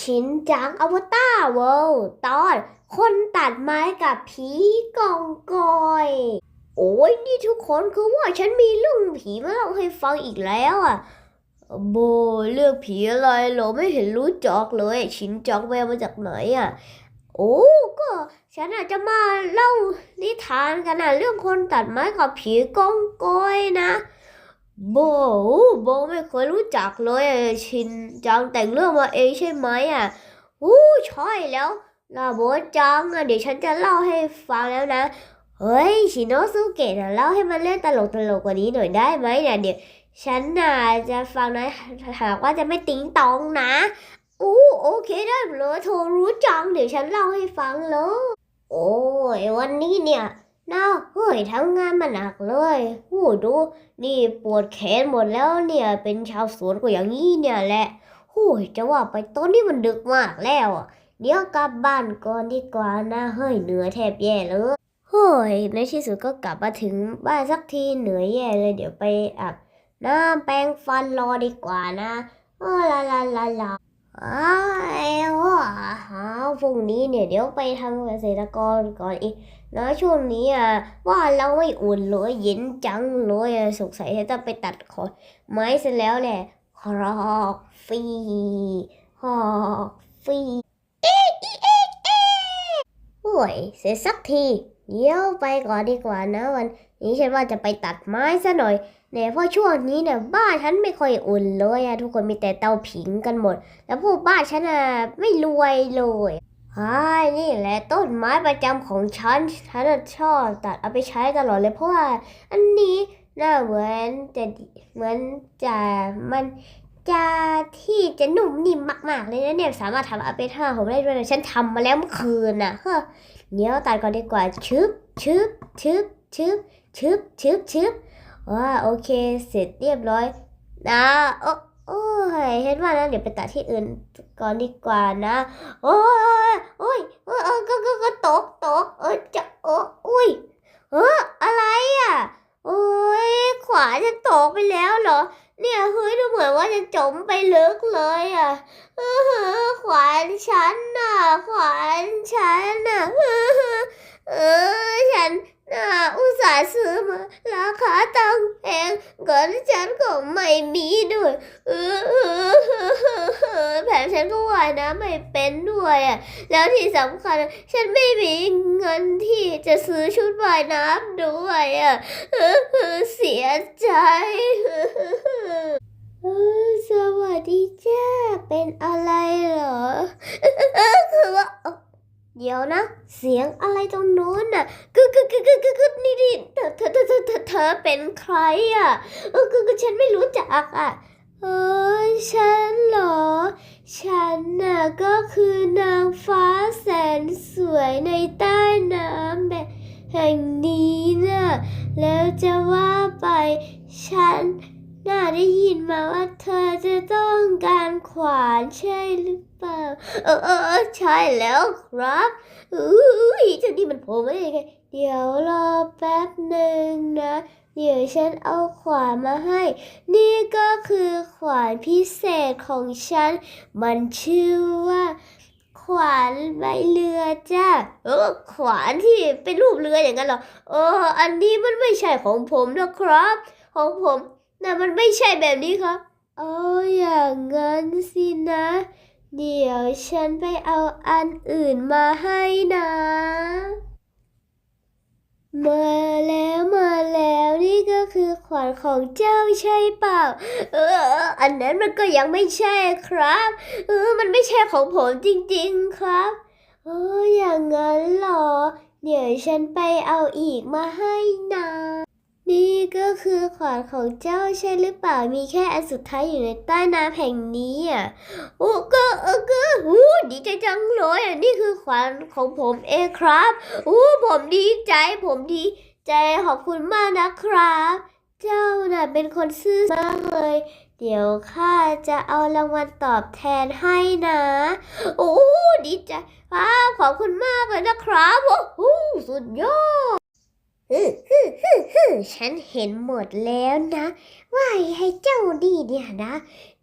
ชินจังอวตารเวิลด์ตอน คนตัดไม้กับผีกองกอย โอ้ยนี่ทุกคนคือว่าฉันมีเรื่องผีมาเล่าให้ฟังอีกแล้วอะโบเรื่องผีอะไรเหราไม่เห็นรู้จักเลย ชินจังแววมาจากไหนอะ โอ้ก็ฉันอาจจะมาเล่านิทานกันนะเรื่องคนตัดไม้กับผีกองกอยนะ โบโบไม่เคยรู้จักเลยอะชินจังแต่งเรื่องมาเองใช่ไหมอะอู้ใช่แล้วลาโบจังอะเดี๋ยวฉันจะเล่าให้ฟังแล้วนะ เฮ้ย ชิโนสุเกะนะเล่าให้มันเล่นตลกตลกกว่านี้หน่อยได้ไหมเนี่ยเดี๋ยวฉันน่ะจะฟังนะหากว่าจะไม่ติ้งตองนะอู้โอเคได้เลยโทรรู้จังเดี๋ยวฉันเล่าให้ฟังเลยโอ้ยวันนี้เนี่ย น่าเฮ้ยทำงานมาหนักเลยโอ้ดู นี่ปวดแขนหมดแล้วเนี่ย เป็นชาวสวนก็อย่างนี้เนี่ยแหละโอ้ยจะว่าไปตอนนี้มันดึกมากแล้วอะเดี๋ยวกลับบ้านก่อนดีกว่านะเฮ้ยเหนื่อยแทบแย่เลยเฮ้ยในที่สุดก็กลับมาถึงบ้านสักทีเหนื่อยแย่เลยเดี๋ยวไปอาบน้ำแปรงฟันรอดีกว่านะเออลาลาลาลาอ้าวว่าหาพรุ่งนี้เนี่ยเดี๋ยวไปทำเกษตรกรก่อนอีก นะช่วงนี้อะว่าเราไม่อุ่นเลยเย็นจังเลยสงสัยจะต้องไปตัดขอนไม้เสร็จแล้วแหละครอกฟีหอกฟีเอ๊ะอีเอ๊ะเอ๊ะโอ้ยเสร็จสักทีเดี๋ยวไปก่อนดีกว่านะ วันนี้ฉันว่าจะไปตัดไม้ซะหน่อยเนี่ยเพราะช่วงนี้เนี่ยบ้านฉันไม่ค่อยอุ่นเลยอะทุกคนมีแต่เตาผิงกันหมด แล้วพวกบ้านฉันอะไม่รวยเลย ใช่นี่แหละต้นไม้ประจำของฉัน ฉันชอบตัดเอาไปใช้ตลอดเลยเพราะว่า อันนี้น่าเหมือนจะเหมือนจะมันจะที่จะนุ่มนิ่มมาก ๆ เลยนะเนี่ยสามารถทำเอาไปท่าผมได้ด้วยนะฉันทำมาแล้วเมื่อคืนน่ะเฮ้อเดี๋ยวตัดก่อนดีกว่าชึบชึบชึบชึบชึบชึบชึบว่าโอเคเสร็จเรียบร้อยนะโอ้ โอ้ยเห็นว่านะเดี๋ยวไปตัดที่อื่นก่อนดีกว่านะ โอ้ยโอ้ยเออก็ก็ก็ตกตกเออจะโอ้อุ้ยเอออะไรอะโอ้ยขวาจะตกไปแล้วเหรอ เนี่ยเฮ้ยดูเหมือนว่าจะจมไปลึกเลยอะเออขวานฉันน่ะขวานฉันน่ะเออฉัน น่ะอุตส่าห์ซื้อมาราคาตั้งแพงเงินฉันก็ไม่มีด้วยเออแถมฉันก็ว่ายน้ำไม่เป็นด้วยอะแล้วที่สำคัญฉันไม่มีเงินที่จะซื้อชุดว่ายน้ำด้วยอะเเสียใจสวัสดีจ้าเป็นอะไรเหรอเออคือว่า เดี๋ยวนะ เสียงอะไรตรงโน้นน่ะกึกกึกกึกกึกกึกกึกนี่นี่เธอเธอเธอเธอเธอเธอเป็นใครอะเออคือคือฉันไม่รู้จักอะเออฉันเหรอ ฉันน่ะก็คือนางฟ้าแสนสวยในใต้น้ำแบบแห่งนี้น่ะแล้วจะว่าไปฉัน น่าได้ยินมาว่าเธอจะต้องการขวานใช่หรือเปล่า เออเออใช่แล้วครับอุ้ยเจ้านี่มันโผล่มาได้ยังไงเดี๋ยวรอแป๊บหนึ่งนะ เดี๋ยวฉันเอาขวานมาให้ นี่ก็คือขวานพิเศษของฉัน มันชื่อว่า ขวานใบเรือจ้าเออขวานที่เป็นรูปเรืออย่างนั้นเหรอเอออันนี้มันไม่ใช่ของผมนะครับ ของผม น่มันไม่ใช่แบบนี้ครับเอออย่างนั้นสินะ เดี๋ยวฉันไปเอาอันอื่นมาให้นะ มาแล้วมาแล้วนี่ก็คือขวัญของเจ้าใช่เปล่า เออ อันนั้นมันก็ยังไม่ใช่ครับ เออ มันไม่ใช่ของผมจริงๆครับเอออย่างนั้นเหรอ เดี๋ยวฉันไปเอาอีกมาให้นะ นี่ คือขวานของเจ้าใช่หรือเปล่ามีแค่อันสุดท้ายอยู่ในใต้น้ำแห่งนี้อะโอ้ก็เออก็หูดีใจจังเลยอะนี่คือขวานของผมเองครับโอ้ผมดีใจผมดีใจขอบคุณมากนะครับ เจ้าน่ะเป็นคนซื่อมากเลย เดี๋ยวข้าจะเอารางวัลตอบแทนให้นะโอ้ดีใจครับขอบคุณมากเลยนะครับโอ้โหสุดยอด ฮึฮึฮึฮึฉันเห็นหมดแล้วนะ ว่าให้เจ้าดีเนี่ยนะ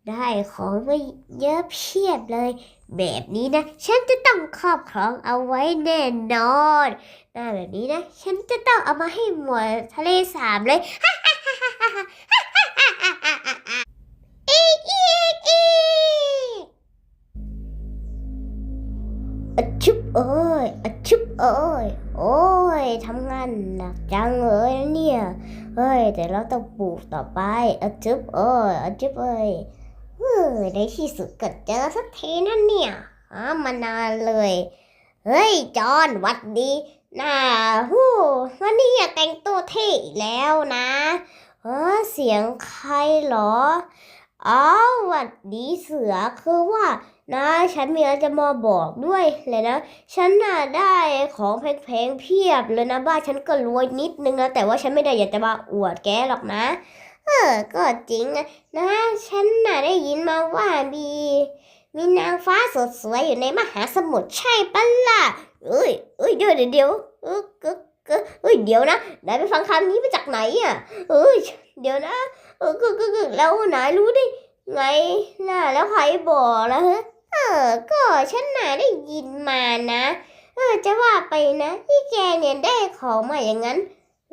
ได้ของมาเยอะเพียบเลย แบบนี้นะ ฉันจะต้องครอบครองเอาไว้แน่นอนได้แบบนี้นะ ฉันจะต้องเอามาให้หมวดทะเลสาบเลยอีกอีกอีกอะชุบเอ้ยอะชุบ เอ้ย โอ้ยทำงานหนักจังเลยเนี่ยเฮ้ย แต่เราต้องปลูกต่อไปอะชุบเอ้ยอะชุบเอ้ยเฮ้ยในที่สุดก็เจอสักทีนั่นเนี่ยหามานานเลย เฮ้ย จอนหวัดดีน่าฮู้วันนี้อยากแต่งตัวเท่อีกแล้วนะเออเสียงใครเหรอ อ๋อหวัดดีเสือคือว่า นะ ฉันมีอะไรจะมาบอกด้วยเลยนะ ฉันน่ะได้ของแพงๆเพียบเลยนะบ้านฉันก็รวยนิดนึงนะ แต่ว่าฉันไม่ได้อยากจะมาอวดแกหรอกนะ เออ ก็จริงนะนะ ฉันน่ะได้ยินมาว่ามีมีนางฟ้าสดสวยอยู่ในมหาสมุทรใช่ปะล่ะเอ้ยเอ้ยเดี๋ยวเดี๋ยวเออเออเออเอ้ยเดี๋ยวนะนายไปฟังคำนี้มาจากไหนอะเอ้ยเดี๋ยวนะ เออก็ก็ก็แล้วนายรู้ได้ ไงน่ะแล้วใครบอกล่ะฮะเออ ก็ฉันน่ะได้ยินมานะ เออ จะว่าไปนะที่แกเนี่ยได้ของมาอย่างนั้น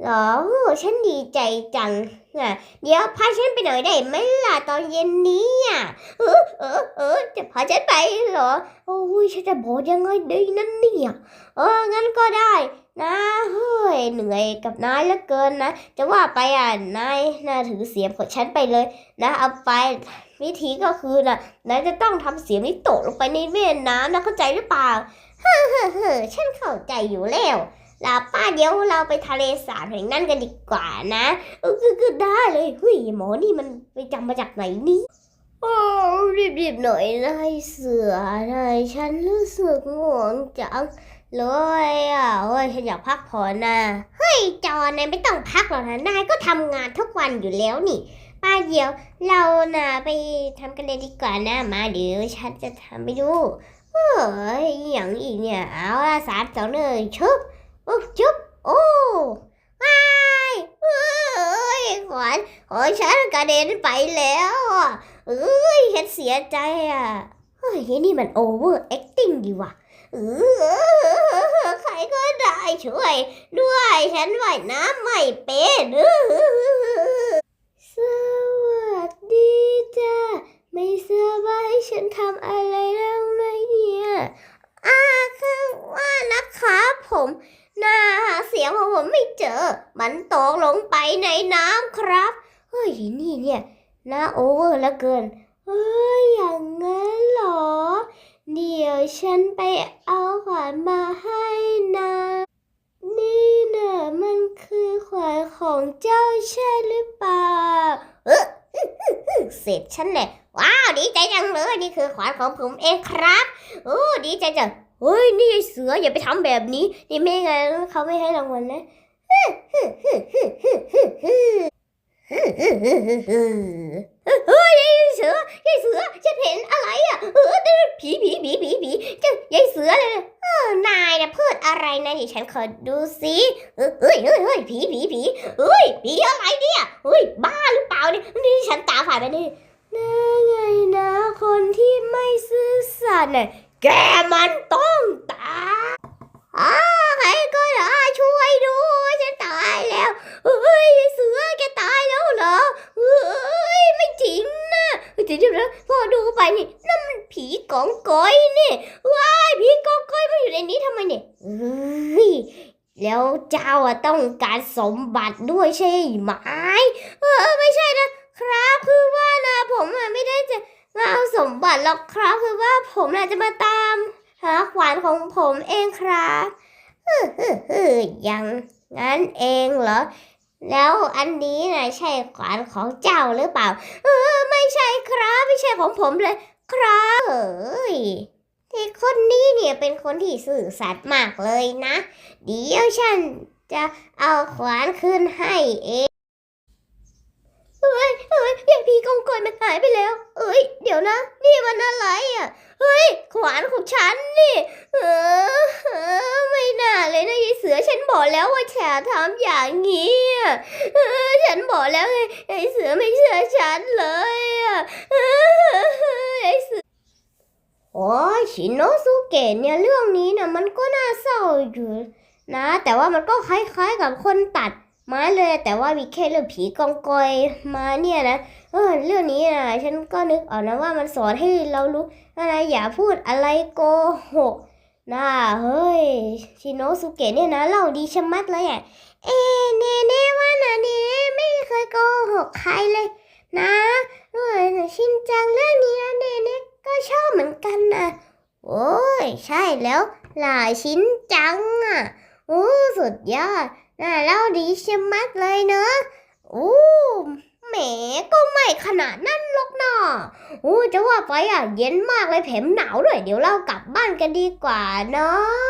เหรอโอ้ฉันดีใจจังอะเดี๋ยวพาฉันไปหน่อยได้ไหมล่ะตอนเย็นนี้อะเออเออเออจะพาฉันไปเหรอ โอ้ยฉันจะบอกยังไงดีนั่นเนี่ย เอองั้นก็ได้ นะเฮ้ยเหนื่อยกับนายเหลือเกินนะ จะว่าไปอะนายน่าถือเสียมของฉันไปเลยนะเอาไปวิธีก็คือนะนายจะต้องทำเสียงนี้ตกลงไปในแม่น้ำนะเข้าใจหรือเปล่าเฮ้อเฮ้อเฮ้อฉันเข้าใจอยู่แล้วลาป้าเดี๋ยวเราไปทะเลสาบแห่งนั้นกันดีกว่านะเออคือได้เลยเฮ้ยหมอนี่มันไปจำมาจากไหนนี่โอ้รีบๆหน่อยนายเสือนายฉันรู้สึกง่วงจัง เลยอะโอ้ยฉันอยากพักผ่อนนะเฮ้ยจอนายไม่ต้องพักหรอกนะนายก็ทำงานทุกวันอยู่แล้วนี่ป้าเดี๋ยว เราน่ะไปทำกันเลยดีกว่านะมาเดี๋ยวฉันจะทำไปดูเฮ้ยอย่างอีกเนี่ยเอาละสามสองหนึ่งชุบโอ้ชุบโอ้ว้ายเอ้ยขวัญโอ้ยฉันกระเด็นไปแล้วเอ้ยฉันเสียใจอะเฮ้ยนี่มันโอเวอร์แอคติ้งดีว่ะ เออใครก็ได้ช่วย ด้วยฉันว่ายน้ำไม่เป็นสวัสดีจ้าไม่ทราบว่าให้ฉันทำอะไรได้ไหมเนี่ยอ่าคือว่านะครับผมหน่าเสียงของผมไม่เจอ มันตกลงไปในน้ำครับ เฮ้ยนี่เนี่ยน่าโอเวอร์ลือเกินเฮ้ยอย่างงั้นเหรอ เดี๋ยวฉันไปเอาขวานมาให้นะ นี่เน่ะมันคือขวานของเจ้าใช่หรือเปล่า เออเสร็จฉันเลยว้าวดีใจจังเลยนี่คือขวานของผมเองครับโอ้ดีใจจังเฮ้ยนี่ไอ้เสืออย่าไปทำแบบนี้ นี่ไม่ไงเขาไม่ให้รางวัลนะเฮ้ย ฉันขอดูสิเฮ้ยเฮ้ยเฮ้ยผีผีผีเฮ้ยผีอะไรเนี่ยเฮ้ยบ้าหรือเปล่าเนี่ยนี่ฉันตาฝาดไปนี่น่นไงนะ คนที่ไม่ซื่อสัตย์เนี่ยแกมันต้องตายอ้าใครก็ได้ช่วยด้วยฉันตายแล้วเฮ้ยไอ้เสือแกตายแล้วเหรอเฮ้ยไม่จริงนะเดี๋ยวเดี๋ยวนะพอดูไปนี่นั่นมันผีกองกอยนี่ว้ายผีกองกอยมาอยู่ในนี้ทำไมเนี่ยเฮ้ยแล้ว เจ้าอะต้องการสมบัติด้วยใช่ไหมเออไม่ใช่นะครับคือว่านะผมอะไม่ได้จะมาเอาสมบัติหรอกครับคือว่าผมน่ะจะมาตามหาขวานของผมเองครับฮึฮึฮึยังงั้นเองเหรอแล้วอันนี้นะใช่ขวานของเจ้าหรือเปล่า เออ ไม่ใช่ครับ ไม่ใช่ของผมเลย ครับเอ้ย ที่คนนี้เนี่ยเป็นคนที่สื่อสัตย์มากเลยนะ เดี๋ยวฉันจะเอาขวานขึ้นให้เองเอ้ยเอ้ยย่างพีกองกอยมันหายไปแล้ว เอ้ย เดี๋ยวนะ นี่มันอะไรอะ เฮ้ย ขวานของฉันนี่ เออเออไม่น่าเลยนะยายเสือ ฉันบอกแล้วว่าแฉทำอย่างนี้อะเออ ฉันบอกแล้วไงไอ้เสือไม่เชื่อฉันเลยอะ โอ้ยชินโนสุเกะเนี่ยเรื่องนี้นะมันก็น่าเศร้าอยู่นะ แต่ว่ามันก็คล้ายๆกับคนตัดไม้เลย แต่ว่ามีแค่เรื่องผีกองกอยมาเนี่ยนะเออเรื่องนี้นะฉันก็นึกออกนะว่ามันสอนให้เรารู้อะไรอย่าพูดอะไรโกหกนะเฮ้ยชิโนสุเกะเนี่ยนะเล่าดีชะมัดเลยอะเอเนเน่ว่านะเนเน่ไม่เคยโกหกใครเลย นะเออชินจังเรื่องนี้นะเนเน่ก็ชอบเหมือนกันนะโอ้ย ใช่แล้วหลายชิ้นจังอะโอ้สุดยอดน่าเล่าดีชะมัดเลยเนอะโอ้แหมก็ไม่ขนาดนั้นหรอกนะโอ้จะว่าไปอะเย็นมากเลยแถมหนาวด้วย เดี๋ยวเรากลับบ้านกันดีกว่าเนาะ